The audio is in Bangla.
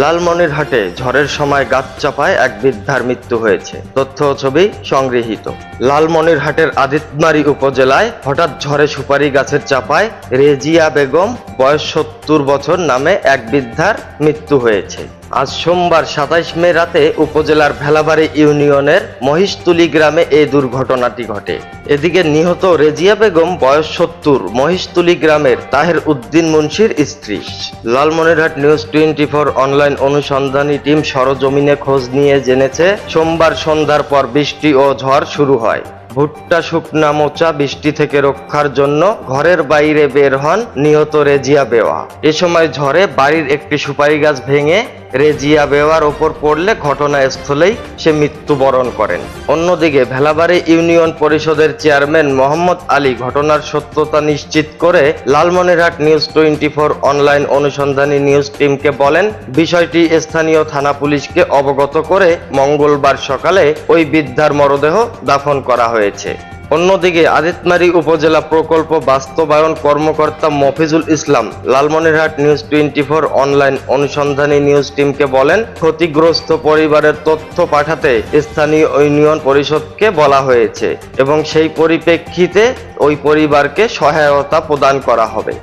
লালমনিরহাটে ঝড়ের সময় গাছ চাপায় এক বৃদ্ধার মৃত্যু হয়েছে। তথ্য ছবি সংগৃহীত। লালমনিরহাটের আদিতমারি উপজেলায় হঠাৎ ঝড়ে সুপারি গাছের চাপায় রেজিয়া বেগম, বয়স সত্তর বছর নামে এক বৃদ্ধার মৃত্যু হয়েছে। আজ সোমবার সাতাইশ মে রাতে উপজেলার ভেলাবাড়ি ইউনিয়নের মহিষতুলি গ্রামে এই দুর্ঘটনাটি ঘটে। এদিকে নিহত রেজিয়া বেগম বয়স সত্তর, মহিষতুলি গ্রামের তাহের উদ্দিন মুন্সির স্ত্রী। Lalmonirhat news twenty four online অনুসন্ধানী টিম সরজমিনে খোঁজ নিয়ে জেনেছে, সোমবার সন্ধ্যার পর বৃষ্টি ও ঝড় শুরু হয়। ভুট্টা, শুকনা মোচা, বৃষ্টি থেকে রক্ষার জন্য ঘরের বাইরে বের হন নিহত রেজিয়া বেওয়া। এ সময় ঝড়ে বাড়ির একটি সুপারি গাছ ভেঙে রেজিয়া বেওয়ার ওপর পড়লে ঘটনাস্থলেই সে মৃত্যুবরণ করেন। অন্যদিকে ভেলাবাড়ি ইউনিয়ন পরিষদের চেয়ারম্যান মোহাম্মদ আলী ঘটনার সত্যতা নিশ্চিত করে Lalmonirhat news twenty four online অনুসন্ধানী নিউজ টিমকে বলেন, বিষয়টি স্থানীয় থানা পুলিশকে অবগত করে মঙ্গলবার সকালে ওই বৃদ্ধার মরদেহ দাফন করা হয়েছে অন্যদিকে আদিতমারি উপজেলা প্রকল্প বাস্তবায়ন কর্মকর্তা Mofizul Islam Lalmonirhat news twenty four online অনুসন্ধানী নিউজ টিমকে বলেন, ক্ষতিগ্রস্ত পরিবারের তথ্য পাঠাতে স্থানীয় ইউনিয়ন পরিষদকে বলা হয়েছে এবং সেই পরিপ্রেক্ষিতে ওই পরিবারকে সহায়তা প্রদান করা হবে।